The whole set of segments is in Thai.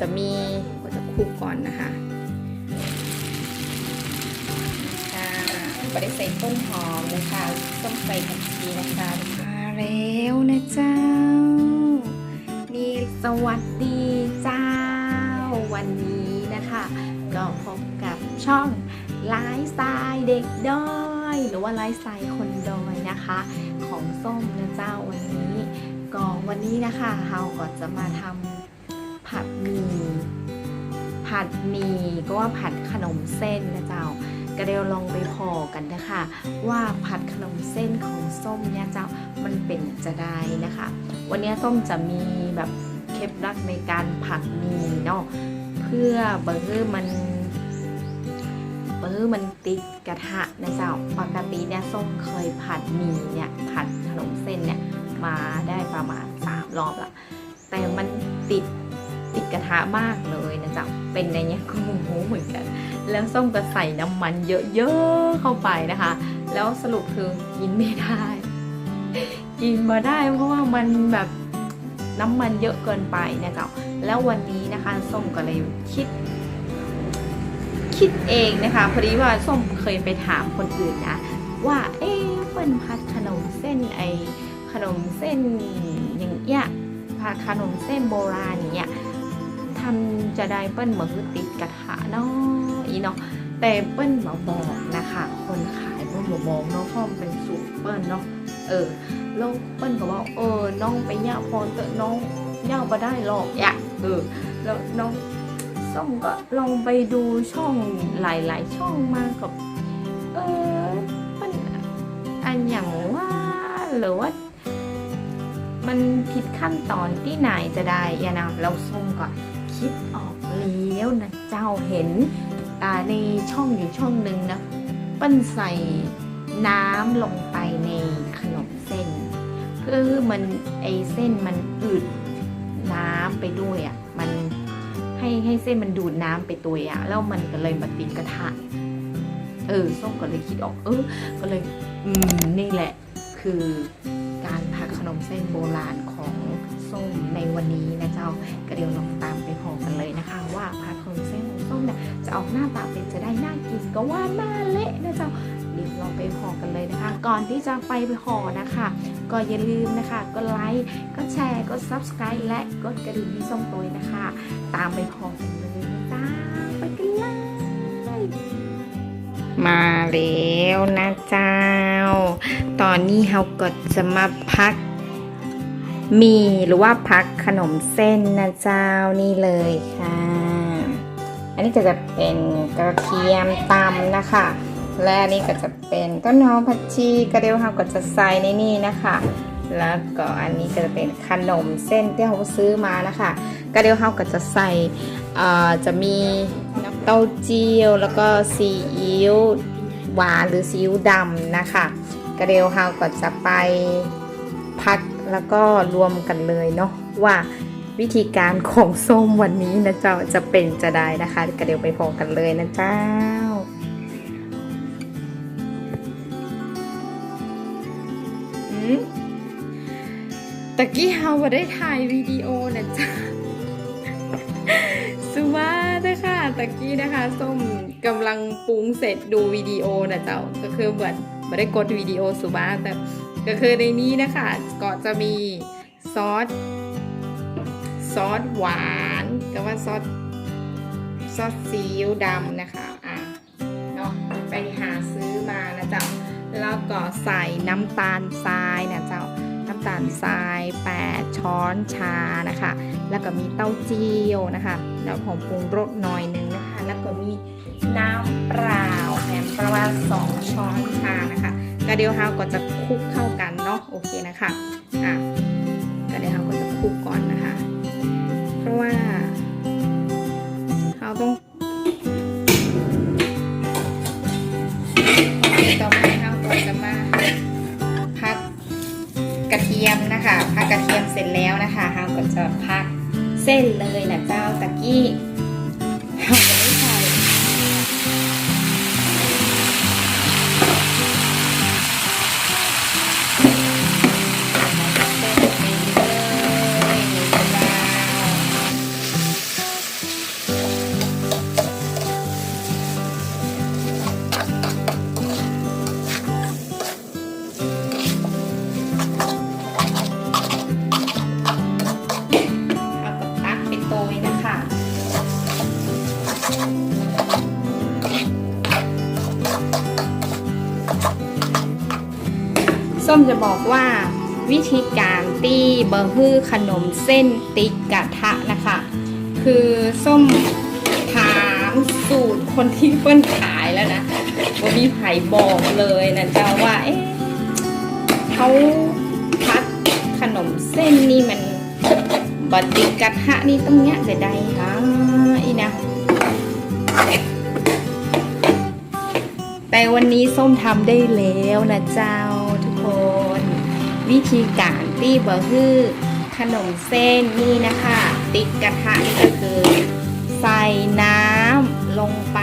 จะมีก็จะคลุกก่อนนะคะก็ได้ใส่ต้นหอมนะคะต้มใส่ผักชีนะคะมาแล้วนะเจ้า นี่สวัสดีเจ้า วันนี้นะคะ ก็พบกับช่องไลฟ์สไตล์เด็กด้อย หรือว่าไลฟ์สไตล์คนดอยนะคะ ของส้มนะเจ้าวันนี้ก็วันนี้นะคะเราก็จะมาทำ ผัดหมี่ผัดหมี่ก็ว่าผัดขนมเส้นนะเจ้าก็เดี๋ยวลองไปพอกันนะคะว่าผัดขนมเส้นของส้มเนี่ยเจ้ามันเป็นจะได้นะคะ วันนี้ส้มจะมีแบบเคล็ดลับในการผัดหมี่เนาะเพื่อเบอร์มันเบอร์มันติดกระทะนะเจ้าปกติเนี่ยส้มเคยผัดหมี่เนี่ยผัดขนมเส้นเนี่ยมาได้ประมาณสามรอบละแต่มันติด ติดกระทะมากเลยนะจ้าเป็นในเนี้ยก็โมโหเหมือนกัน แล้วส้มก็ใส่น้ำมันเยอะๆเข้าไปนะคะ แล้วสรุปคือกินไม่ได้ กินมาได้เพราะว่ามันแบบน้ำมันเยอะเกินไปนะจ้าแล้ววันนี้นะคะส้มก็เลยคิด คิดเองนะคะพอดีว่าส้มเคยไปถามคนอื่นนะว่าเอ๊ะเปิ้นผัดขนมเส้นไอขนมเส้นอย่างเงี้ยผัดขนมเส้นโบราณอย่างเงี้ย ทำจะได้เปิ้นเหมือนคือติดกระทะเนาะอีเนาะแต่เปิ้นมาบอกนะคะ คนขายเปิ้นมาบอกเนาะเพราะมันเป็นสูตรเปิ้นเนาะเออแล้วเปิ้นก็ว่าเออน้องไปย่าพอเตอะน้องย่ามาได้หรอกอย่าเออแล้วน้องส้มก็ลองไปดูช่องหลาย ๆ ช่องมากับเออมันอันอย่างว่าหรือว่ามันผิดขั้นตอนที่ไหนจะได้ยานะเราส้มก่อน คิดออกแล้วนะเจ้าเห็นอ่าในช่องอยู่ช่องหนึ่งนะปั้นใส่น้ำลงไปในขนมเส้นเพื่อมันไอเส้นมันอืดน้ำไปด้วยอะมันให้ให้เส้นมันดูดน้ำไปตัวอะแล้วมันก็เลยมาติดกระทะเออส้มก็เลยคิดออกเออก็เลยอืมนี่แหละคือการผัดขนมเส้นโบราณของส้มในวันนี้นะเจ้าก็เดี๋ยวลองตาม ไปพอกันเลยนะคะ ว่าผัดขนมเส้นของส้มเนี่ยจะออกหน้าตาเป็นจะได้น่ากินก็ว่าหน้าเละนะเจ้าเดี๋ยวลองไปพอกันเลยนะคะ ก่อนที่จะไปไปพอนะคะ ก็อย่าลืมนะคะก็ไลค์ก็แชร์ก็ subscribe และกดกระดิ่งที่ส้มตัวนะคะ ตามไปพอกันเลยจ้าไปกันเลยมาแล้วนะเจ้า ตอนนี้เราก็จะมาพัก มีหรือว่าพักขนมเส้นนะเจ้านี่เลยค่ะ อันนี้ก็จะเป็นกระเทียมตำนะคะ และอันนี้ก็จะเป็นต้นหอมผักชีกระเดียวเราก็จะใส่ในนี่นะคะ แล้วก็อันนี้ก็จะเป็นขนมเส้นที่เราซื้อมานะคะกระเดียวเราก็จะใส่เอ่อจะมีน้ำเต้าเจี้ยวแล้วก็ซีอิ๊วหวานหรือซีอิ๊วดำนะคะ กระเดียวเราก็จะไปพัก แล้วก็รวมกันเลยเนาะว่าวิธีการของส้มวันนี้นะเจ้าจะเป็นจะได้นะคะกระเดี๋ยวไปพอกันเลยนะเจ้าอืมตะกี้เฮาบ่ได้ถ่ายวิดีโอนะจ๊ะสุมาเด้อค่ะตะกี้นะคะส้มกำลังปรุงเสร็จดูวิดีโอนะเจ้าก็คือเหมือนไม่ได้กดวิดีโอสุมาแต่ ก็คือในนี้นะคะก็จะมีซอสซอสหวานก็ว่าซอสซอสซีอิ๊วดำนะคะอะเนาะไปหาซื้อมานะเจ้าแล้วก็ใส่น้ำตาลทรายนะเจ้าน้ำตาลทราย 8 ช้อนชานะคะ แล้วก็มีเต้าเจี้ยวนะคะ แล้วผงปรุงรสหน่อยนึงนะคะ แล้วก็มีน้ำเปล่าแถมประมาณ2ช้อนชานะคะ กระเดียวเฮาก็จะคลุกเข้ากันเนาะโอเคนะคะอะกระเดียวเฮาก็จะคลุกก่อนนะคะ เพราะว่าเราต้องต่อมาเราก็จะมาพักกระเทียมนะคะพักกระเทียมเสร็จแล้วนะคะเราก็จะพักเส้นเลยนะเจ้าตะกี้ ส้มจะบอกว่าวิธีการตีเบอร์ฮือขนมเส้นติ๊กกระทะนะคะ คือส้มถามสูตรคนที่เปิ้นขายแล้วนะว่ามีไผ่บอกเลยนะเจ้าว่าเอ๊ะเขาพัดขนมเส้นนี่มันบดติดกระทะนี่ต้องเนี้ยจะได้ฮะอีนะแต่วันนี้ส้มทำได้แล้วนะเจ้า วิธีการตีเบอร์ฮือขนมเส้นนี่นะคะ ติดกระทะนี่ก็คือ ใส่น้ำลงไป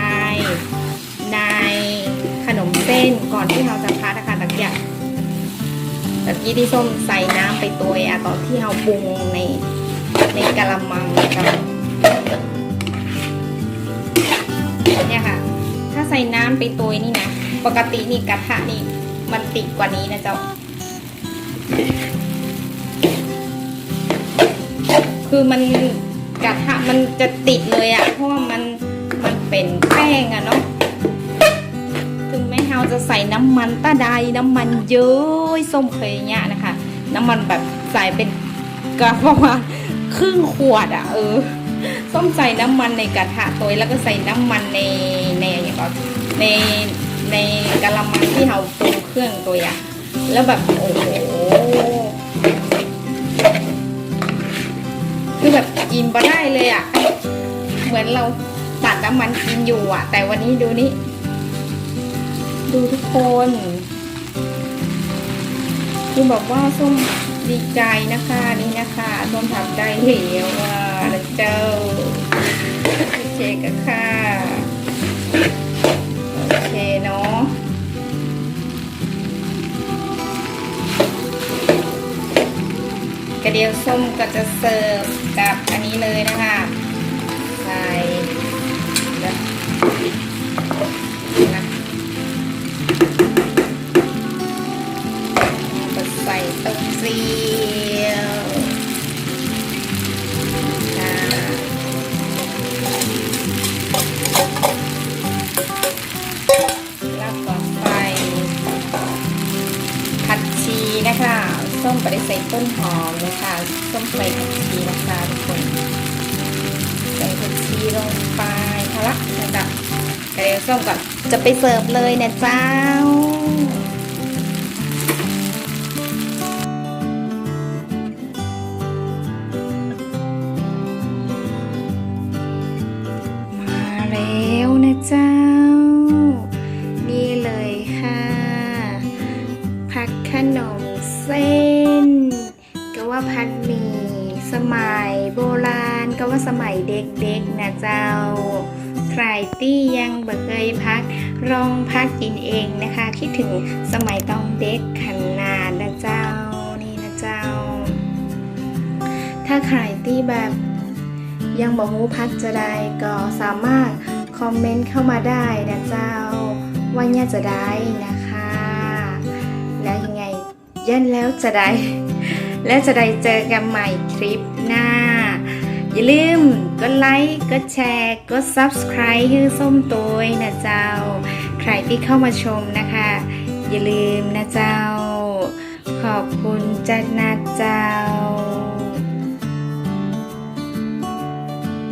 ในขนมเส้นก่อนที่เราจะพัดนะคะตะเกียบตะกี้ที่ส้มใส่น้ำไปตัวอะตอนที่เราปรุงในในกะละมังนะคะเนี่ยค่ะ ถ้าใส่น้ำไปตัวนี่นะ ปกตินี่กระทะนี่มันติดกว่านี้นะเจ้า คือมันกระทะมันจะติดเลยอะเพราะว่ามันมันเป็นแป้งอะเนาะถึงแม้เราจะใส่น้ำมันตาใดน้ำมันเยอะส้มเคยเนี่ยนะคะ น้ำมันแบบใส่เป็นกระประมาณครึ่งขวดอะเออส้มใส่น้ำมันในกระทะตัวแล้วก็ใส่น้ำมันในในอย่างก็ในในกะละมังที่เราปรุงเครื่องตัวอะ แล้วแบบโอ้โหคือแบบกินมาได้เลยอะเหมือนเราตัดน้ำมันกินอยู่อะแต่วันนี้ดูนี่ดูทุกคนคือบอกว่าส้มดีใจนะคะนี่นะคะส้มทำได้แล้วว่าแล้วเจ้าโอเคกันค่ะ กระเดียวส้มก็จะเสิร์ฟกับอันนี้เลยนะคะ ไปได้ใส่ต้นหอมเลยค่ะส้มใส่ผักชีนะคะทุกคนใส่ผักชีลงไปพอละนะคะเดี๋ยวส้มก่อนจะไปเสิร์ฟเลยนะจ้า ขนมเส้น ก็ว่าพัดมีสมัยโบราณ ก็ว่าสมัยเด็กๆนะเจ้า ใครที่ยังบ่เคยพักลองพักกินเองนะคะ คิดถึงสมัยต้องเด็กขนาดนะเจ้านี่นะเจ้า ถ้าใครที่แบบยังบอกูพักจะได้ก็สามารถคอมเมนต์เข้ามาได้นะเจ้า ว่าเนี่ยจะได้นะ เยันแล้วจะได้ แล้วจะได้เจอกันใหม่คลิปหน้า อย่าลืมกดไลค์กดแชร์กด subscribe ให้ส้มตัวนะเจ้า ใครที่เข้ามาชมนะคะ อย่าลืมนะเจ้า ขอบคุณจัดนาเจ้า